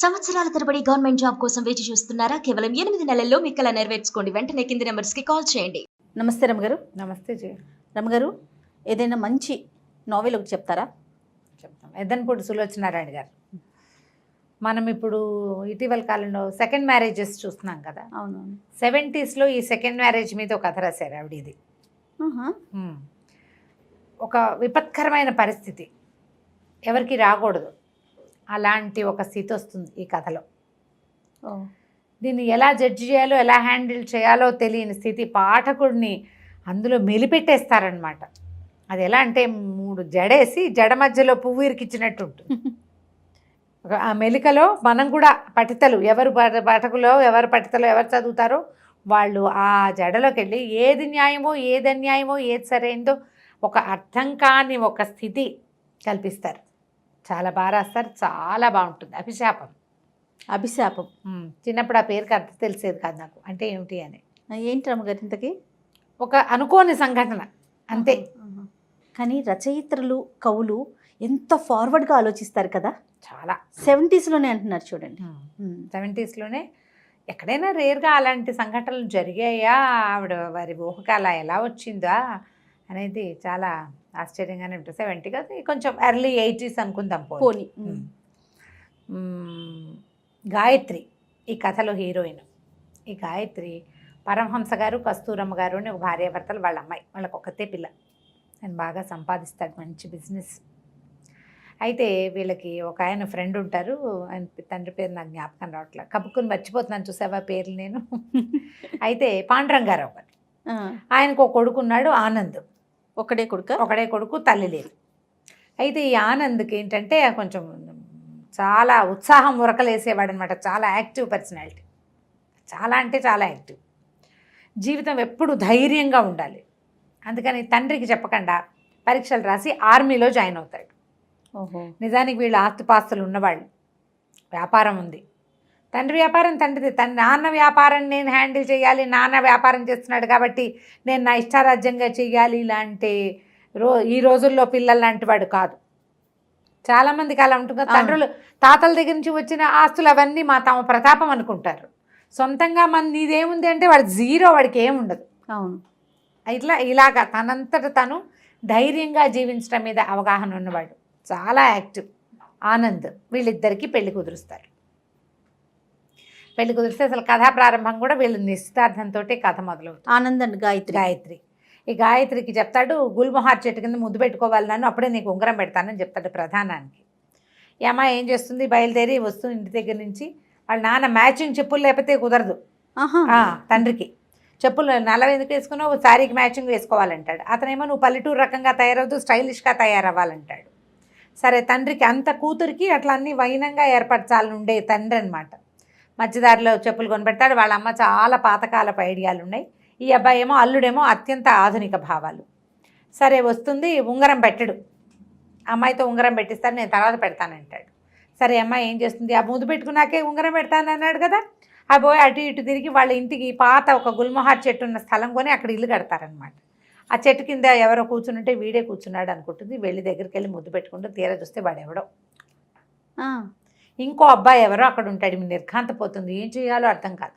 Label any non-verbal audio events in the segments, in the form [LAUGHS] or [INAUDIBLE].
సంవత్సరాల తరబడి government job కోసం వేచి చూస్తున్నారా? కేవలం ఎనిమిది నెలల్లో మీ కల నెరవేర్చుకోండి. వెంటనే కింది నెంబర్స్కి కాల్ చేయండి. నమస్తే రమగారు. నమస్తే జయ. రమగారు ఏదైనా మంచి నావెల్ ఒకటి చెప్తారా? చెప్తాం. ఎద్దనపూడి సులోచనారాయణ గారు. మనం ఇప్పుడు ఇటీవల కాలంలో సెకండ్ మ్యారేజెస్ చూస్తున్నాం కదా. అవును సెవెంటీస్లో ఈ సెకండ్ మ్యారేజ్ మీద ఒక కథ రాశారు ఆవిడ ఇది. ఒక విపత్కరమైన పరిస్థితి. ఎవరికి రాకూడదు. అలాంటి ఒక స్థితి వస్తుంది ఈ కథలో. దీన్ని ఎలా జడ్జి చేయాలో ఎలా హ్యాండిల్ చేయాలో తెలియని స్థితి పాఠకుడిని అందులో మెలిపెట్టేస్తారనమాట అది ఎలా అంటే మూడు జడేసి జడ మధ్యలో పువ్వు ఇరికిచ్చినట్టు ఉంటుంది. ఆ మెలికలో మనం కూడా పఠితలు ఎవరు పఠ- పాఠకులో ఎవరు పఠితలో ఎవరు చదువుతారో వాళ్ళు ఆ జడలోకి వెళ్ళి ఏది న్యాయమో ఏది అన్యాయమో ఏది సరైందో ఒక అర్థం కాని ఒక స్థితి కల్పిస్తారు. చాలా బాగా రాస్తారు. చాలా బాగుంటుంది. అభిశాపం. అభిశాపం. చిన్నప్పుడు ఆ పేరుకి అర్థం తెలిసేది కాదు నాకు. అంటే ఏమిటి అని. ఏంటి రమగారు ఇంతకి? ఒక అనుకోని సంఘటన. అంతే. కానీ రచయిత్రులు కవులు ఎంత ఫార్వర్డ్గా ఆలోచిస్తారు కదా? చాలా. సెవెంటీస్లోనే అంటున్నారు చూడండి. సెవెంటీస్లోనే ఎక్కడైనా రేర్గా అలాంటి సంఘటనలు జరిగాయా? ఆవిడ వారి ఊహకు అలా ఎలా వచ్చిందా? అనేది చాలా ఆశ్చర్యంగానే ఉంటుంది. సెవెంటీ కాదు కొంచెం ఎర్లీ ఎయిటీస్ అనుకుందాం పోనీ. గాయత్రి ఈ కథలో హీరోయిన్. ఈ గాయత్రి పరమహంస గారు కస్తూరమ్మ గారు అని ఒక భార్యాభర్తలు వాళ్ళ అమ్మాయి వాళ్ళకి ఒక్కతే పిల్ల. నేను బాగా సంపాదిస్తాడు మంచి బిజినెస్. అయితే వీళ్ళకి ఒక ఆయన ఫ్రెండ్ ఉంటారు. ఆయన తండ్రి పేరు నాకు జ్ఞాపకం రావట్లే. కప్పుకుని మర్చిపోతున్నాను చూసావా పేర్లు నేను? [LAUGHS] అయితే పాండురంగారావు గారు. ఆయనకు ఒక కొడుకున్నాడు ఆనంద్. ఒక్కడే కొడుక? ఒకడే కొడుకు తల్లి లేదు. అయితే ఈ ఆనంద్కి ఏంటంటే కొంచెం చాలా ఉత్సాహం ఉరకలేసేవాడు అనమాట చాలా యాక్టివ్ పర్సనాలిటీ. చాలా అంటే చాలా యాక్టివ్. జీవితం ఎప్పుడు ధైర్యంగా ఉండాలి. అందుకని తండ్రికి చెప్పకుండా పరీక్షలు రాసి ఆర్మీలో జాయిన్ అవుతాడు. ఓహో. నిజానికి వీళ్ళు ఆస్తిపాస్తులు ఉన్నవాళ్ళు. వ్యాపారం ఉంది. తండ్రి వ్యాపారం తండ్రిది. తన నాన్న వ్యాపారం నేను హ్యాండిల్ చేయాలి నాన్న వ్యాపారం చేస్తున్నాడు కాబట్టి నేను నా ఇష్టారాజ్యంగా చేయాలి ఇలాంటి రో ఈ రోజుల్లో పిల్లలు లాంటి వాడు కాదు. చాలామందికి అలా ఉంటుంది. తండ్రులు తాతల దగ్గర నుంచి వచ్చిన ఆస్తులు అవన్నీ మా తమ ప్రతాపం అనుకుంటారు. సొంతంగా మన నీదేముంది అంటే వాడికి జీరో వాడికి ఏముండదు అవును. ఇట్లా ఇలాగా తనంతట తను ధైర్యంగా జీవించడం మీద అవగాహన ఉన్నవాడు. చాలా యాక్టివ్ ఆనంద్. వీళ్ళిద్దరికీ పెళ్ళి కుదురుస్తారు. పెళ్ళి కుదిరిస్తే అసలు కథా ప్రారంభం కూడా వీళ్ళు నిశ్చితార్థంతో కథ మొదలవుతుంది. ఆనంద్ అండ్ గాయత్రి. గాయత్రి. ఈ గాయత్రికి చెప్తాడు గుల్మొహార్ చెట్టు కింద ముద్దు పెట్టుకోవాలి నన్ను అప్పుడే నీకు ఉంగరం పెడతానని చెప్తాడు ప్రధానానికి. ఈ అమ్మాయి ఏం చేస్తుంది? బయలుదేరి వస్తుంది ఇంటి దగ్గర నుంచి వాళ్ళ నాన్న మ్యాచింగ్ చెప్పులు లేకపోతే కుదరదు. తండ్రికి. చెప్పులు నల్ల ఎందుకు వేసుకున్నావు? శారీకి మ్యాచింగ్ వేసుకోవాలంటాడు. అతనేమో నువ్వు పల్లెటూరు రకంగా తయారవుతూ స్టైలిష్గా తయారవ్వాలంటాడు. సరే తండ్రికి అంత కూతురికి అట్లా అన్ని వైనంగా ఏర్పరచాలని ఉండే తండ్రి అనమాట మధ్యదారిలో చెప్పులు కొనిపెడతాడు. వాళ్ళ అమ్మ చాలా పాతకాలపు ఐడియాలు ఉన్నాయి. ఈ అబ్బాయి ఏమో అల్లుడేమో అత్యంత ఆధునిక భావాలు. సరే వస్తుంది ఉంగరం పెట్టడు. అమ్మాయితో ఉంగరం పెట్టిస్తాను నేను తర్వాత పెడతానంటాడు. సరే అమ్మాయి ఏం చేస్తుంది? ఆ ముద్దు పెట్టుకున్నాకే ఉంగరం పెడతాను అన్నాడు కదా. ఆ పోయి అటు ఇటు తిరిగి వాళ్ళ ఇంటికి పాత ఒక గుల్మహార్ చెట్టు ఉన్న స్థలం కొని అక్కడ ఇల్లు కడతారనమాట ఆ చెట్టు కింద ఎవరో కూర్చుంటే వీడే కూర్చున్నాడు అనుకుంటుంది. వెళ్ళి దగ్గరికి వెళ్ళి ముద్దు పెట్టుకుంటూ తీరా చూస్తే వాడు ఎవడో ఇంకో అబ్బాయి ఎవరో అక్కడ ఉంటాడు ఈమె నిర్ఘాంతపోతుంది. ఏం చేయాలో అర్థం కాదు.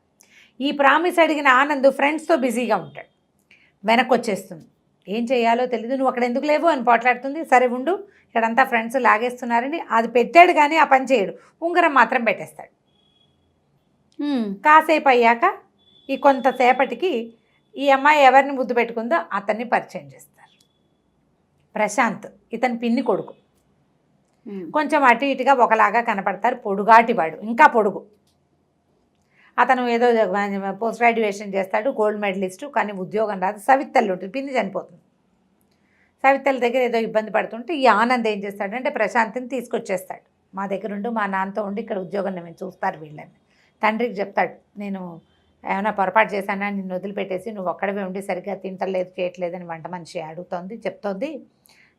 ఈ ప్రామిస్ అడిగిన ఆనంద్ ఫ్రెండ్స్తో బిజీగా ఉంటాడు. వెనక్కి వచ్చేస్తుంది ఏం చేయాలో తెలియదు నువ్వు అక్కడ ఎందుకు లేవు? అని పోట్లాడుతుంది. సరే ఉండు ఇక్కడంతా ఫ్రెండ్స్ లాగేస్తున్నారని. అది పెట్టాడు కానీ ఆ పని చేయడు. ఉంగరం మాత్రం పెట్టేస్తాడు. కాసేపు అయ్యాక ఈ కొంతసేపటికి ఈ అమ్మాయి ఎవరిని ముద్దు పెట్టుకుందో అతన్ని పరిచయం చేస్తారు. ప్రశాంత్ ఇతని పిన్ని కొడుకు. Hmm. కొంచెం అటు ఇటుగా ఒకలాగా కనపడతారు. పొడుగాటివాడు ఇంకా పొడుగు. అతను ఏదో పోస్ట్ గ్రాడ్యుయేషన్ చేస్తాడు గోల్డ్ మెడలిస్టు కానీ ఉద్యోగం రాదు. సవిత్తల్లు ఉంటుంది. పిన్ని చనిపోతుంది. సవితల దగ్గర ఏదో ఇబ్బంది పడుతుంటే ఈ ఆనంద్ ఏం చేస్తాడంటే ప్రశాంతిని తీసుకొచ్చేస్తాడు. మా దగ్గర ఉండి మా నాన్నతో ఉండి ఇక్కడ ఉద్యోగం మేము చూస్తారు వీళ్ళని. తండ్రికి చెప్తాడు నేను ఏమైనా పొరపాటు చేశానా? నిన్ను వదిలిపెట్టేసి నువ్వు ఒక్కడవే ఉండి సరిగ్గా తింటలేదు చేయట్లేదని వంట మనిషి అడుగుతోంది చెప్తోంది.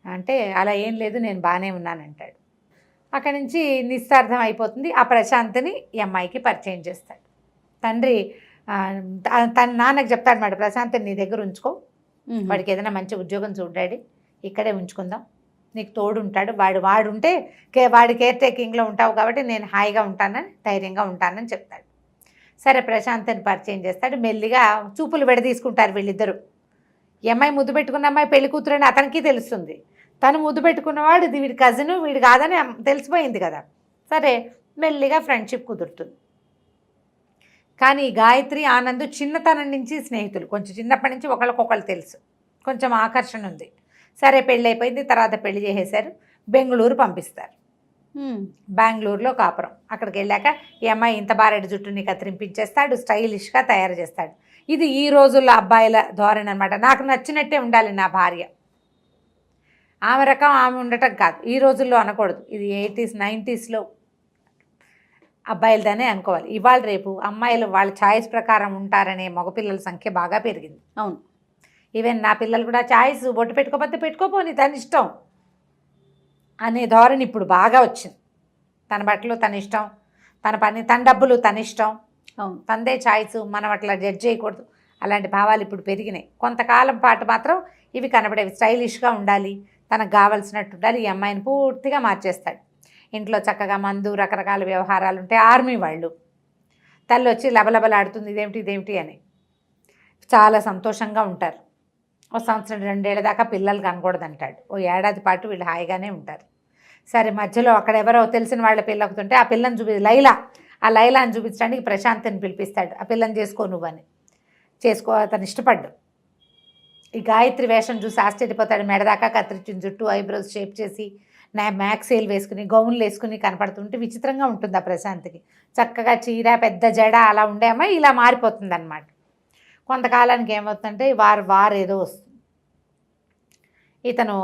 అంటే అలా ఏం లేదు నేను బాగానే ఉన్నానంటాడు అక్కడి నుంచి నిస్తార్థం అయిపోతుంది. ఆ ప్రశాంత్ని ఈ అమ్మాయికి పరిచయం చేస్తాడు. తండ్రి తన నాన్నకి చెప్తాడు మాట ప్రశాంత్ నీ దగ్గర ఉంచుకో. వాడికి ఏదైనా మంచి ఉద్యోగం చూడాడి ఇక్కడే ఉంచుకుందాం. నీకు తోడు ఉంటాడు. వాడు వాడు ఉంటే కే వాడి కేర్ టేకింగ్లో ఉంటావు కాబట్టి నేను హాయిగా ఉంటానని ధైర్యంగా ఉంటానని చెప్తాడు. సరే ప్రశాంత్ని పరిచయం చేస్తాడు. మెల్లిగా చూపులు విడదీసుకుంటారు వీళ్ళిద్దరు. ఈ అమ్మాయి ముద్దు పెట్టుకున్న అమ్మాయి పెళ్ళి కూతురని అతనికి తెలుస్తుంది. తను ముద్దు పెట్టుకున్నవాడు ఇది వీడి కజిన్ వీడు కాదని తెలిసిపోయింది కదా. సరే మెల్లిగా ఫ్రెండ్షిప్ కుదురుతుంది. కానీ గాయత్రి ఆనంద్ చిన్నతనం నుంచి స్నేహితులు. కొంచెం చిన్నప్పటి నుంచి ఒకళ్ళకొకళ్ళు తెలుసు. కొంచెం ఆకర్షణ ఉంది. సరే పెళ్ళి అయిపోయింది తర్వాత పెళ్ళి చేసేశారు. బెంగళూరు పంపిస్తారు. బెంగళూరులో కాపురం. అక్కడికి వెళ్ళాక ఈ అమ్మాయి ఇంత బారెడు జుట్టుని కత్తిరింపించేస్తాడు స్టైలిష్గా తయారు చేస్తాడు. ఇది ఈ రోజుల్లో అబ్బాయిల ధోరణి అనమాట నాకు నచ్చినట్టే ఉండాలి నా భార్య. ఆమె రకం ఆమె ఉండటం కాదు. ఈ రోజుల్లో అనకూడదు. ఇది ఎయిటీస్ నైంటీస్లో అబ్బాయిలదనే అనుకోవాలి. ఇవాళ రేపు అమ్మాయిలు వాళ్ళ ఛాయిస్ ప్రకారం ఉంటారనే మగపిల్లల సంఖ్య బాగా పెరిగింది. అవును. ఈవెన్ నా పిల్లలు కూడా ఛాయిస్ బొట్టు పెట్టుకోకపోతే పెట్టుకోపోని తన ఇష్టం అనే ధోరణి ఇప్పుడు బాగా వచ్చింది. తన బట్టలు తన ఇష్టం తన పని తన డబ్బులు తన ఇష్టం. అవును. తందే ఛాయిస్ మనం అట్లా జడ్జ్ చేయకూడదు. అలాంటి భావాలు ఇప్పుడు పెరిగినాయి. కొంతకాలం పాటు మాత్రం ఇవి కనబడేవి. స్టైలిష్గా ఉండాలి తనకు కావలసినట్టు ఉండాలి ఈ అమ్మాయిని పూర్తిగా మార్చేస్తాడు. ఇంట్లో చక్కగా మందు రకరకాల వ్యవహారాలు ఉంటాయి ఆర్మీ వాళ్ళు. తల్లి వచ్చి లబలబలాడుతుంది ఇదేమిటి ఇదేమిటి అని. చాలా సంతోషంగా ఉంటారు. ఓ సంవత్సరం రెండేళ్ళ దాకా పిల్లలు కనకూడదు అంటాడు ఓ ఏడాది పాటు వీళ్ళు హాయిగానే ఉంటారు. సరే మధ్యలో అక్కడ ఎవరో తెలిసిన వాళ్ళ పిల్లకుతుంటే ఆ పిల్లని చూపి లైలా ఆ లైలాని చూపించడానికి ప్రశాంత్ని పిలిపిస్తాడు. ఆ పిల్లని చేసుకో నువ్వని. చేసుకో అతను ఇష్టపడ్డు. ఈ గాయత్రి వేషం చూసి ఆశ్చర్యపోతాడు. మెడదాకా కత్తిరించిన జుట్టు ఐబ్రోస్ షేప్ చేసి నా మ్యాక్సేల్ వేసుకుని గౌన్లు వేసుకుని కనపడుతుంటే విచిత్రంగా ఉంటుంది ఆ ప్రశాంత్కి. చక్కగా చీర పెద్ద జడ అలా ఉండే అమ్మాయి ఇలా మారిపోతుంది అనమాట కొంతకాలానికి ఏమవుతుందంటే వారు వారు ఏదో వస్తుంది. ఇతను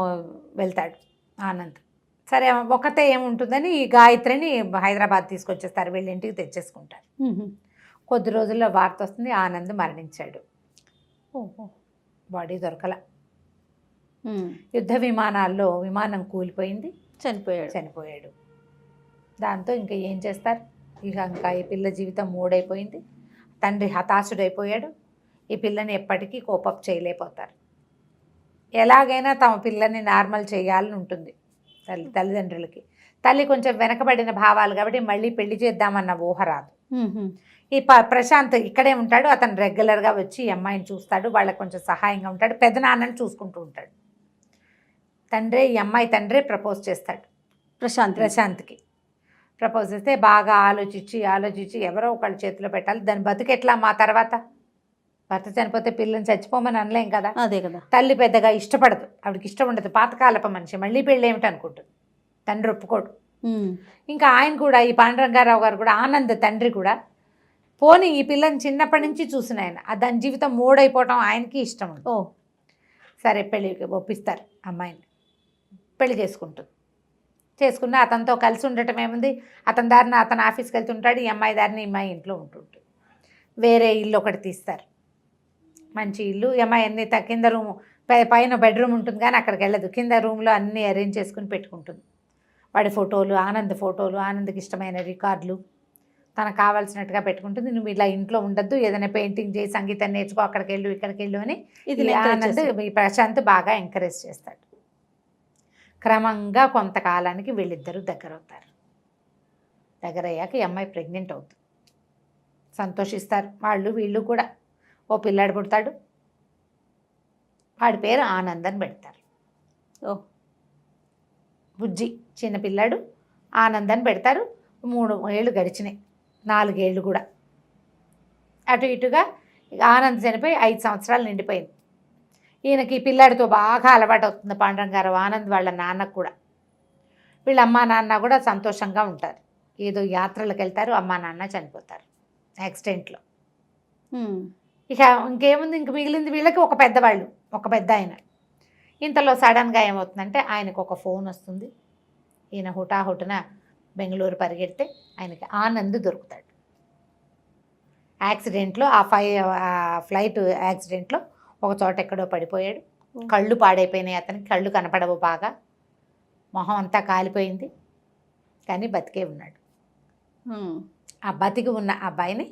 వెళ్తాడు ఆనంద్. సరే ఒకతే ఏముంటుందని ఈ గాయత్రిని హైదరాబాద్ తీసుకొచ్చేస్తారు. వీళ్ళ ఇంటికి తెచ్చేసుకుంటారు. కొద్ది రోజుల్లో వార్త వస్తుంది. ఆనంద్ మరణించాడు. ఓహో. బాడీ దొరకల. యుద్ధ విమానాల్లో విమానం కూలిపోయింది. చనిపోయాడు. చనిపోయాడు. దాంతో ఇంకా ఏం చేస్తారు? ఇక ఇంకా ఈ పిల్ల జీవితం మూడైపోయింది. తండ్రి హతాశుడైపోయాడు. ఈ పిల్లని ఎప్పటికీ కోపప్ చేయలేకపోతారు. ఎలాగైనా తమ పిల్లని నార్మల్ చేయాలని ఉంటుంది తల్లి తల్లిదండ్రులకి. తల్లి కొంచెం వెనకబడిన భావాలు కాబట్టి మళ్ళీ పెళ్ళి చేద్దామన్న ఊహ రాదు. ఈ ప ప్రశాంత్ ఇక్కడే ఉంటాడు. అతను రెగ్యులర్గా వచ్చి ఈ అమ్మాయిని చూస్తాడు. వాళ్ళకి కొంచెం సహాయంగా ఉంటాడు. పెదనాన్నని చూసుకుంటూ ఉంటాడు. తండ్రే ఈ అమ్మాయి తండ్రే ప్రపోజ్ చేస్తాడు. ప్రశాంత్ ప్రశాంత్కి. ప్రపోజ్ చేస్తే బాగా ఆలోచించి ఆలోచించి ఎవరో ఒకళ్ళ చేతిలో పెట్టాలి. దాని బతుకు ఎట్లా మా తర్వాత? భర్త చనిపోతే పిల్లని చచ్చిపోమని అనలేం కదా? అదే కదా. తల్లి పెద్దగా ఇష్టపడదు. ఆవిడకి ఇష్టం ఉండదు. పాతకాలప మనిషి. మళ్ళీ పెళ్ళి ఏమిటి అనుకుంటుంది? తండ్రి ఒప్పుకోడు. ఇంకా ఆయన కూడా ఈ పాండురంగారావు గారు కూడా ఆనంద్ తండ్రి కూడా పోనీ ఈ పిల్లని చిన్నప్పటి నుంచి చూసిన ఆయన దాని జీవితం మూడైపోవటం ఆయనకి ఇష్టం ఓ. సరే పెళ్ళి ఒప్పిస్తారు అమ్మాయిని. పెళ్ళి చేసుకుంటుంది. చేసుకున్న అతనితో కలిసి ఉండటం ఏముంది? అతని దారిన అతను ఆఫీస్కి వెళ్తుంటాడు ఈ అమ్మాయి దారిని ఈ అమ్మాయి ఇంట్లో ఉంటుంటుంది. వేరే ఇల్లు ఒకటి తీస్తారు. మంచి ఇల్లు. ఈ అమ్మాయి అన్ని కింద రూమ్ పైన బెడ్రూమ్ ఉంటుంది కానీ అక్కడికి వెళ్ళదు. కింద రూమ్లో అన్నీ అరేంజ్ చేసుకుని పెట్టుకుంటుంది. వాడి ఫోటోలు ఆనంద్ ఫోటోలు ఆనంద్కి ఇష్టమైన రికార్డులు తనకు కావాల్సినట్టుగా పెట్టుకుంటుంది. నువ్వు ఇలా ఇంట్లో ఉండద్దు ఏదైనా పెయింటింగ్ చేసి సంగీతం నేర్చుకో అక్కడికి వెళ్ళు ఇక్కడికి వెళ్ళు అని ఇది ఆనంద్. ఈ ప్రశాంత్ బాగా ఎంకరేజ్ చేస్తాడు. క్రమంగా కొంతకాలానికి వీళ్ళిద్దరూ దగ్గర అవుతారు దగ్గర అయ్యాక ఈ అమ్మాయి ప్రెగ్నెంట్ అవుతుంది. సంతోషిస్తారు. వాళ్ళు వీళ్ళు కూడా. ఓ పిల్లాడు పుడతాడు. వాడి పేరు ఆనంద్ అని పెడతారు. ఓ. బుజ్జి చిన్న పిల్లాడు ఆనంద్ అని పెడతారు. మూడు ఏళ్ళు గడిచినాయి. నాలుగేళ్ళు కూడా. అటు ఇటుగా ఆనంద్ చనిపోయి ఐదు సంవత్సరాలు నిండిపోయింది. ఈయనకి పిల్లాడితో బాగా అలవాటు అవుతుంది పాండురంగారావు ఆనంద్ వాళ్ళ నాన్నకు కూడా. వీళ్ళ అమ్మా నాన్న కూడా సంతోషంగా ఉంటారు. ఏదో యాత్రలకు వెళ్తారు అమ్మా నాన్న చనిపోతారు యాక్సిడెంట్లో. ఇక ఇంకేముంది? ఇంక మిగిలింది వీళ్ళకి ఒక పెద్దవాళ్ళు ఒక పెద్ద ఆయన ఇంతలో సడన్గా ఏమవుతుందంటే ఆయనకు ఒక ఫోన్ వస్తుంది. ఈయన హుటాహుటిన బెంగళూరు పరిగెడితే ఆయనకి ఆనంద్ దొరుకుతాడు. యాక్సిడెంట్లో ఆ ఫై ఫ్లైట్ యాక్సిడెంట్లో ఒక చోట ఎక్కడో పడిపోయాడు. కళ్ళు పాడైపోయినాయి అతనికి. కళ్ళు కనపడవు బాగా. మొహం అంతా కాలిపోయింది. కానీ బతికే ఉన్నాడు. ఆ బతికి ఉన్న అబ్బాయిని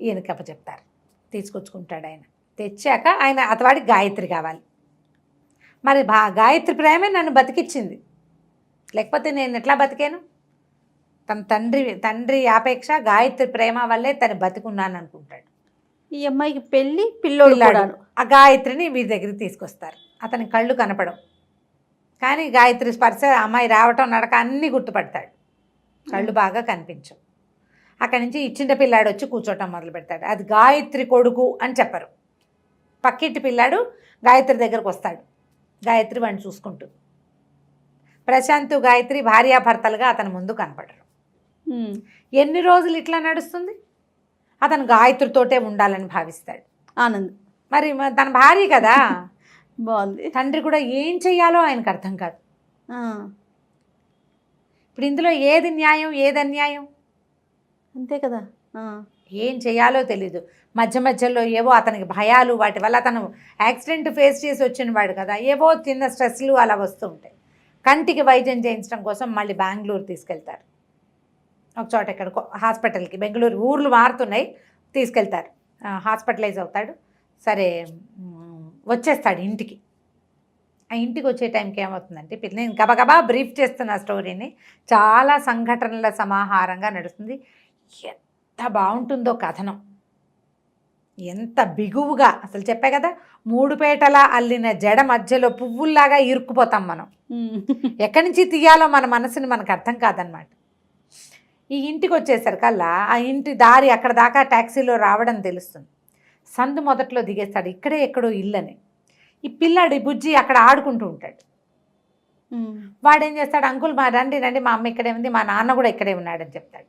ఈయనకి అప్పచెప్తారు. తీసుకొచ్చుకుంటాడు ఆయన. తెచ్చాక ఆయన అతవాడికి గాయత్రి కావాలి. మరి బా గాయత్రి ప్రేమే నన్ను బతికిచ్చింది. లేకపోతే నేను ఎట్లా బతికాను? తన తండ్రి తండ్రి ఆపేక్ష గాయత్రి ప్రేమ వల్లే తను బతికున్నాను అనుకుంటాడు ఈ అమ్మాయికి పెళ్ళి పిల్లోడు. ఆ గాయత్రిని వీరి దగ్గరికి తీసుకొస్తారు. అతని కళ్ళు కనపడవు. కానీ గాయత్రి స్పర్శ అమ్మాయి రావటం నడక అన్నీ గుర్తుపడతాడు. కళ్ళు బాగా కనిపించవు. అక్కడి నుంచి ఇచ్చింట పిల్లాడు వచ్చి కూర్చోటం మొదలు పెడతాడు. అది గాయత్రి కొడుకు అని చెప్పరు. పక్కింటి పిల్లాడు గాయత్రి దగ్గరకు వస్తాడు. గాయత్రి వాడిని చూసుకుంటూ ప్రశాంత్ గాయత్రి భార్యాభర్తలుగా అతని ముందు కనపడరు. ఎన్ని రోజులు ఇట్లా నడుస్తుంది? అతను గాయత్రితోటే ఉండాలని భావిస్తాడు. ఆనంద్. మరి తన భార్య కదా? బాగుంది. తండ్రి కూడా ఏం చెయ్యాలో ఆయనకు అర్థం కాదు. ఇప్పుడు ఇందులో ఏది న్యాయం ఏది అన్యాయం? అంతే కదా? ఏం చేయాలో తెలీదు. మధ్య మధ్యలో ఏవో అతనికి భయాలు వాటి వల్ల అతను యాక్సిడెంట్ ఫేస్ చేసి వచ్చిన వాడు కదా ఏవో చిన్న స్ట్రెస్లు అలా వస్తూ ఉంటాయి. కంటికి వైద్యం చేయించడం కోసం మళ్ళీ బెంగళూరు తీసుకెళ్తారు. ఒక చోట ఎక్కడ హాస్పిటల్కి బెంగళూరు ఊర్లు మారుతున్నాయి తీసుకెళ్తారు. హాస్పిటలైజ్ అవుతాడు. సరే వచ్చేస్తాడు ఇంటికి. ఆ ఇంటికి వచ్చే టైంకి ఏమవుతుందంటే పిల్ల నేను గబగబా బ్రీఫ్ చేస్తున్న స్టోరీని చాలా సంఘటనల సమాహారంగా నడుస్తుంది. ఎంత బాగుంటుందో కథనం. ఎంత బిగువుగా అసలు చెప్పే కదా మూడు పేటలా అల్లిన జడ మధ్యలో పువ్వుల్లాగా ఇరుక్కుపోతాం మనం. ఎక్కడి నుంచి తీయాలో మన మనసుని మనకు అర్థం కాదనమాట ఈ ఇంటికి వచ్చేసరికల్లా ఆ ఇంటి దారి అక్కడ దాకా ట్యాక్సీలో రావడం తెలుస్తుంది. సందు మొదట్లో దిగేస్తాడు ఇక్కడే ఎక్కడో ఇల్లని. ఈ పిల్లాడి బుజ్జి అక్కడ ఆడుకుంటూ ఉంటాడు. వాడేం చేస్తాడు అంకుల్ మా రండి రండి మా అమ్మ ఇక్కడే ఉంది మా నాన్న కూడా ఇక్కడే ఉన్నాడని చెప్తాడు.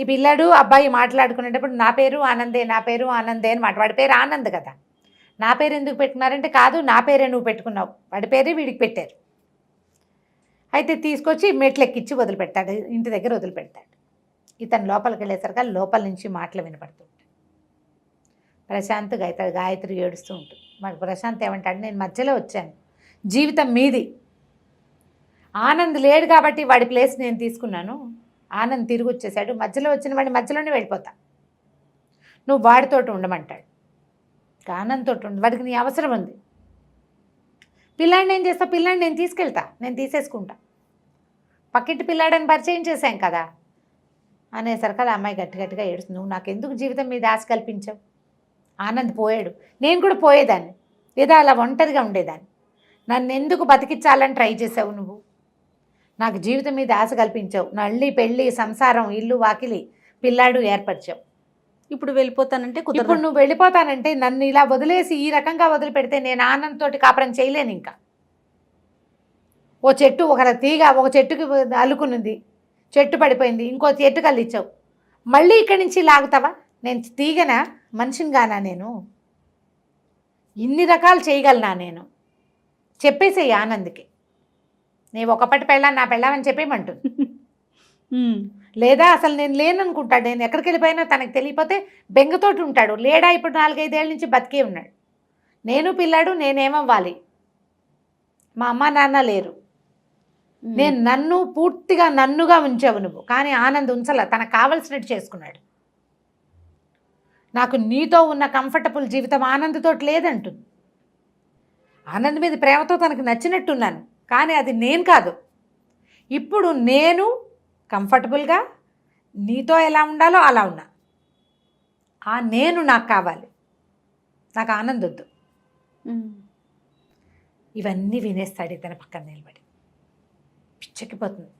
ఈ పిల్లాడు అబ్బాయి మాట్లాడుకునేటప్పుడు నా పేరు ఆనందే నా పేరు ఆనందే అని మాట. వాడి పేరు ఆనంద్ కదా. నా పేరు ఎందుకు పెట్టుకున్నారంటే కాదు నా పేరే నువ్వు పెట్టుకున్నావు. వాడి పేరే వీడికి పెట్టారు. అయితే తీసుకొచ్చి మెట్లు వదిలిపెట్టాడు ఇంటి దగ్గర వదిలిపెడతాడు ఇతను లోపలికి వెళ్ళేసరికి లోపల నుంచి మాటలు వినపడుతుంటాయి ప్రశాంత్ గాయత్రి గాయత్రి ఏడుస్తూ ఉంటుంది. మాకు ప్రశాంత్ ఏమంటాడు నేను మధ్యలో వచ్చాను. జీవితం మీది. ఆనంద్ లేడు కాబట్టి వాడి ప్లేస్ నేను తీసుకున్నాను. ఆనంద్ తిరిగి వచ్చేసాడు మధ్యలో వచ్చిన వాడిని మధ్యలోనే వెళ్ళిపోతా. నువ్వు వాడితోటి ఉండమంటాడు. ఆనంద్తో ఉండు. వాడికి నీ అవసరం ఉంది. పిల్లాడిని ఏం చేస్తా? పిల్లాడిని నేను తీసుకెళ్తా. నేను తీసేసుకుంటా. పక్కింటి పిల్లాడని పరిచయం చేశాం కదా. అనేసరికి అలా అమ్మాయి గట్టి గట్టిగా ఏడుస్తుంది. నువ్వు నాకు ఎందుకు జీవితం మీద ఆశ కల్పించావు? ఆనంద్ పోయాడు. నేను కూడా పోయేదాన్ని. లేదా అలా ఒంటరిగా ఉండేదాన్ని. నన్ను ఎందుకు బతికించాలని ట్రై చేసావు నువ్వు? నాకు జీవితం మీద ఆశ కల్పించావు. నళ్ళి పెళ్ళి సంసారం ఇల్లు వాకిలి పిల్లాడు ఏర్పరిచావు. ఇప్పుడు వెళ్ళిపోతానంటే ఇప్పుడు నువ్వు వెళ్ళిపోతానంటే నన్ను ఇలా వదిలేసి ఈ రకంగా వదిలిపెడితే నేను ఆనందంతోటి కాపురం చేయలేను ఇంకా. ఓ చెట్టు ఒక తీగ ఒక చెట్టుకి అల్లుకున్నది చెట్టు పడిపోయింది. ఇంకో చెట్టు కల్లిచ్చావు మళ్ళీ ఇక్కడి నుంచి లాగుతావా? నేను తీగనా? మనిషిని గానా నేను? ఇన్ని రకాలు చేయగలనా నేను? చెప్పేసేయి ఆనంద్కి. నేను ఒకప్పటి పెళ్ళాను నా పెళ్ళామని చెప్పేయమంటుంది. [LAUGHS] ఉమ్. లేదా అసలు నేను లేననుకుంటాడు నేను ఎక్కడికి వెళ్ళిపోయినా తనకు తెలియపోతే బెంగతోటి ఉంటాడు లేడా ఇప్పుడు నాలుగైదేళ్ళ నుంచి బతికే ఉన్నాడు. నేను పిల్లాడు నేనేమవ్వాలి? మా అమ్మ నాన్న లేరు. నేను నన్ను పూర్తిగా నన్నుగా ఉంచావు నువ్వు కానీ ఆనంద్ ఉంచల తనకు కావలసినట్టు చేసుకున్నాడు. నాకు నీతో ఉన్న కంఫర్టబుల్ జీవితం ఆనందతోటి లేదంటుంది. ఆనంద్ మీద ప్రేమతో తనకు నచ్చినట్టున్నాను. కానీ అది నేను కాదు. ఇప్పుడు నేను కంఫర్టబుల్గా నీతో ఎలా ఉండాలో అలా ఉన్నా. ఆ నేను నాకు కావాలి. నాకు ఆనంద్ వద్దు ఉమ్. ఇవన్నీ వినేస్తాడు ఇతని పక్కన నిలబడి. పిచ్చెక్కిపోతుంది.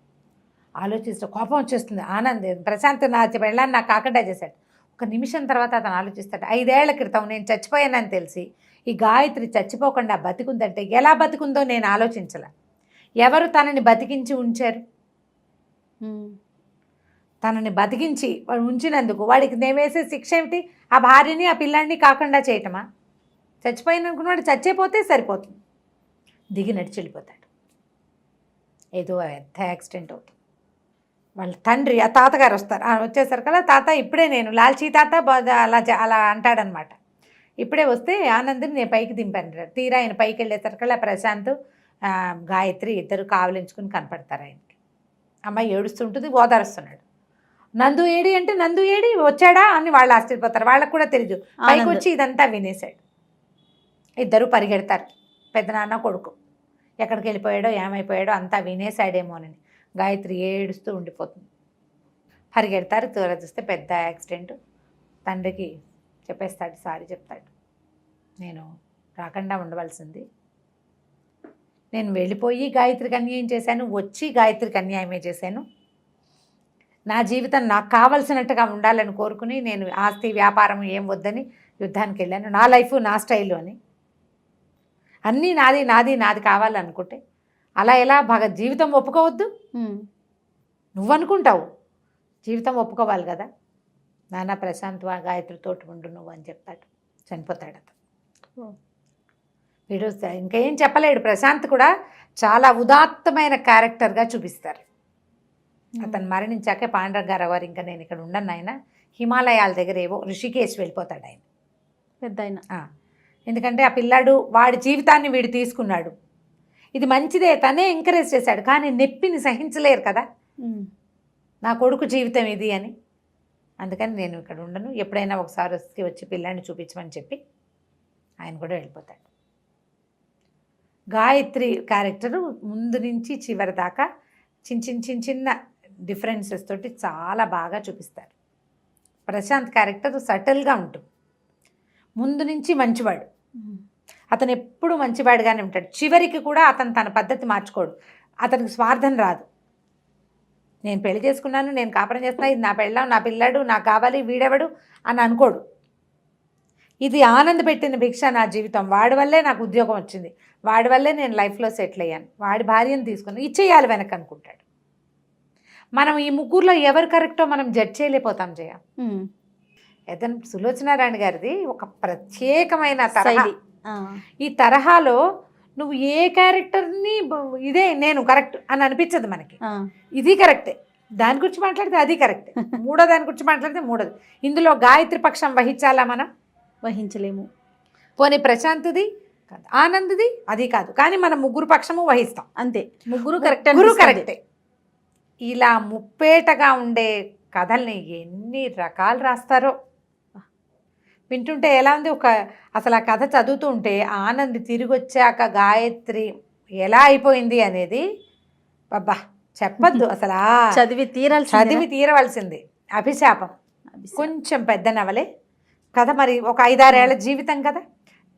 ఆలోచిస్తూ కోపం వచ్చేస్తుంది. ఆనంద్ ప్రశాంత్ నా వెళ్ళాన్ని నాకు కాకుండా చేశాడు. ఒక నిమిషం తర్వాత అతను ఆలోచిస్తాడు. ఐదేళ్ళ క్రితం నేను చచ్చిపోయానని తెలిసి ఈ గాయత్రి చచ్చిపోకుండా బతికుందంటే ఎలా బతికుందో నేను ఆలోచించలే. ఎవరు తనని బతికించి ఉంచారు. తనని బతికించి వాడు ఉంచినందుకు వాడికి నేను వేసే శిక్ష ఏమిటి? ఆ భార్యని ఆ పిల్లాడిని కాకుండా చేయటమా? చచ్చిపోయిన అనుకున్నవాడు చచ్చిపోతే సరిపోతుంది. దిగి నడిచి వెళ్ళిపోతాడు. ఏదో పెద్ద యాక్సిడెంట్ అవుతుంది. వాళ్ళ తండ్రి ఆ తాతగారు వస్తారు. ఆ వచ్చేసరికల్లా తాత ఇప్పుడే నేను లాల్చీ తాత బా- అలా అలా అంటాడనమాట. ఇప్పుడే వస్తే ఆనంద్ని నేను పైకి దింపాను తీరా ఆయన పైకి వెళ్ళేసరికల్లా ప్రశాంత్ గాయత్రి ఇద్దరు కావలించుకుని కనపడతారు ఆయనకి. అమ్మాయి ఏడుస్తుంటుంది ఓదారుస్తున్నాడు. నందు ఏడి అంటే నందు ఏడి వచ్చాడా అని వాళ్ళు ఆశ్చర్యపోతారు. వాళ్ళకు కూడా తెలియదు పైకి. వచ్చి ఇదంతా వినేశాడు. ఇద్దరు పరిగెడతారు. పెద్దనాన్న కొడుకు. ఎక్కడికి వెళ్ళిపోయాడో ఏమైపోయాడో అంతా వినేశాడేమోనని గాయత్రి ఏడుస్తూ ఉండిపోతుంది. పరిగెడతారు. తూర చూస్తే పెద్ద యాక్సిడెంట్. తండ్రికి చెప్పేస్తాడు సారీ చెప్తాడు. నేను రాకుండా ఉండవలసింది. నేను వెళ్ళిపోయి గాయత్రికి అన్యాయం చేశాను వచ్చి గాయత్రికి అన్యాయమే చేశాను. నా జీవితం నాకు కావలసినట్టుగా ఉండాలని కోరుకుని నేను ఆస్తి వ్యాపారం ఏం వద్దని యుద్ధానికి వెళ్ళాను. నా లైఫ్ నా స్టైలు అని. అన్నీ నాది నాది నాది కావాలనుకుంటే. అలా ఎలా? బాగా జీవితం ఒప్పుకోవద్దు. నువ్వు అనుకుంటావు జీవితం ఒప్పుకోవాలి కదా. నాన్న ప్రశాంత్ వా గాయత్రితో ఉండు నువ్వు అని చెప్తాడు. చనిపోతాడు అతను. వీడు స- ఇంకేం చెప్పలేడు. ప్రశాంత్ కూడా చాలా ఉదాత్తమైన క్యారెక్టర్గా చూపిస్తారు. అతను మరణించాకే పాండరంగారావు గారు ఇంకా నేను ఇక్కడ ఉండను ఆయన హిమాలయాల దగ్గర ఏవో ఋషికేశ్ వెళ్ళిపోతాడు ఆయన. పెద్ద ఆయన ఎందుకంటే ఆ పిల్లాడు వాడి జీవితాన్ని వీడు తీసుకున్నాడు. ఇది మంచిదే. తనే ఎంకరేజ్ చేశాడు. కానీ నొప్పిని సహించలేరు కదా. నా కొడుకు జీవితం ఇది అని. అందుకని నేను ఇక్కడ ఉండను. ఎప్పుడైనా ఒకసారి వస్తే వచ్చి పిల్లాన్ని చూపించమని చెప్పి ఆయన కూడా వెళ్ళిపోతాడు. గాయత్రి క్యారెక్టరు ముందు నుంచి చివరి దాకా చిన్న చిన్న చిన్న చిన్న డిఫరెన్సెస్ తోటి చాలా బాగా చూపిస్తారు. ప్రశాంత్ క్యారెక్టర్ సటిల్గా ఉంటుంది. ముందు నుంచి మంచివాడు. అతను ఎప్పుడు మంచివాడుగానే ఉంటాడు. చివరికి కూడా అతను తన పద్ధతి మార్చుకోడు. అతనికి స్వార్థం రాదు. నేను పెళ్ళి చేసుకున్నాను నేను కాపురం చేస్తున్నా ఇది నా పెళ్ళాం నా పిల్లాడు నాకు కావాలి వీడెవడు అని అనుకోడు. ఇది ఆనంద పెట్టిన భిక్ష నా జీవితం. వాడి వల్లే నాకు ఉద్యోగం వచ్చింది. వాడి వల్లే నేను లైఫ్లో సెటిల్ అయ్యాను. వాడి భార్యను తీసుకుని ఇచ్చేయాలి వెనక అనుకుంటాడు. మనం ఈ ముగ్గురులో ఎవరు కరెక్టో మనం జడ్జ్ చేయలేకపోతాం జయ. ఏదైనా సులోచనారాయణ గారిది ఒక ప్రత్యేకమైన తరహా. ఈ తరహాలో నువ్వు ఏ క్యారెక్టర్ని ఇదే నేను కరెక్ట్ అని అనిపించదు మనకి. ఇది కరెక్టే. దాని గురించి మాట్లాడితే అది కరెక్టే. [LAUGHS] మూడో దాని గురించి మాట్లాడితే మూడోది. ఇందులో గాయత్రి పక్షం వహించాలా మనం? వహించలేము. పోనీ ప్రశాంత్ది కాదు. ఆనంద్ది అది కాదు. కానీ మనం ముగ్గురు పక్షము వహిస్తాం. అంతే. ముగ్గురు కరెక్ట్ ముగ్గురు కరెక్టే. ఇలా ముప్పేటగా ఉండే కథల్ని ఎన్ని రకాలు రాస్తారో. వింటుంటే ఎలా ఉంది ఒక అసలు ఆ కథ చదువుతూ ఉంటే ఆనంద్ తిరిగి వచ్చాక గాయత్రి ఎలా అయిపోయింది అనేది అబ్బా చెప్పద్దు [LAUGHS] అసలు. చదివి తీరాల్సి చదివి తీరవలసింది. అభిశాపం. కొంచెం పెద్ద నవలే. కథ మరి ఒక ఐదారేళ్ళ జీవితం కదా.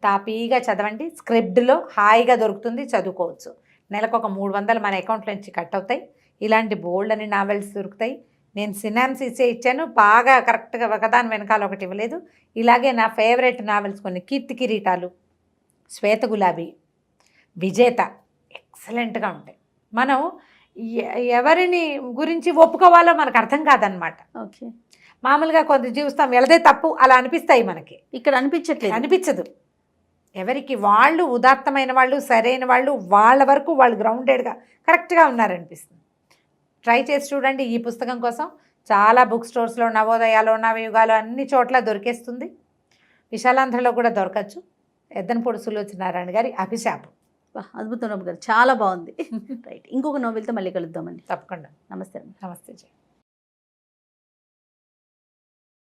తాపీగా చదవండి. స్క్రిప్ట్లో హాయిగా దొరుకుతుంది. చదువుకోవచ్చు. నెలకు ఒక మూడు వందలు మన అకౌంట్లో నుంచి కట్ అవుతాయి. ఇలాంటి బోల్డ్ అని నావెల్స్ దొరుకుతాయి. నేను సినామ్స్ ఇచ్చే ఇచ్చాను. బాగా కరెక్ట్గా ఒకదాని వెనకాల ఒకటి ఇవ్వలేదు. ఇలాగే నా ఫేవరెట్ నావెల్స్ కొన్ని. కీర్తి కిరీటాలు శ్వేత గులాబీ విజేత ఎక్సలెంట్గా ఉంటాయి. మనం ఎవరిని గురించి ఒప్పుకోవాలో మనకు అర్థం కాదనమాట ఓకే. మామూలుగా కొంత జీవిస్తాం. వెళదే తప్పు. అలా అనిపిస్తాయి మనకి. ఇక్కడ అనిపించట్లేదు. అనిపించదు. ఎవరికి వాళ్ళు ఉదాత్తమైన వాళ్ళు సరైన వాళ్ళు వాళ్ళ వరకు వాళ్ళు గ్రౌండెడ్గా కరెక్ట్గా ఉన్నారనిపిస్తుంది. ట్రై చేసి చూడండి ఈ పుస్తకం కోసం. చాలా బుక్ స్టోర్స్లో నవోదయాలు నవయుగాలు అన్ని చోట్ల దొరికేస్తుంది. విశాలాంధ్రలో కూడా దొరకచ్చు. ఎద్దనపూడి సులోచనారాయణ గారి అభిశాపం. అద్భుతం రమ్య గారు. చాలా బాగుంది. [LAUGHS] రైట్ ఇంకొక నోవెల్తో మళ్ళీ కలుద్దామండి. తప్పకుండా. నమస్తే నమస్తే జయ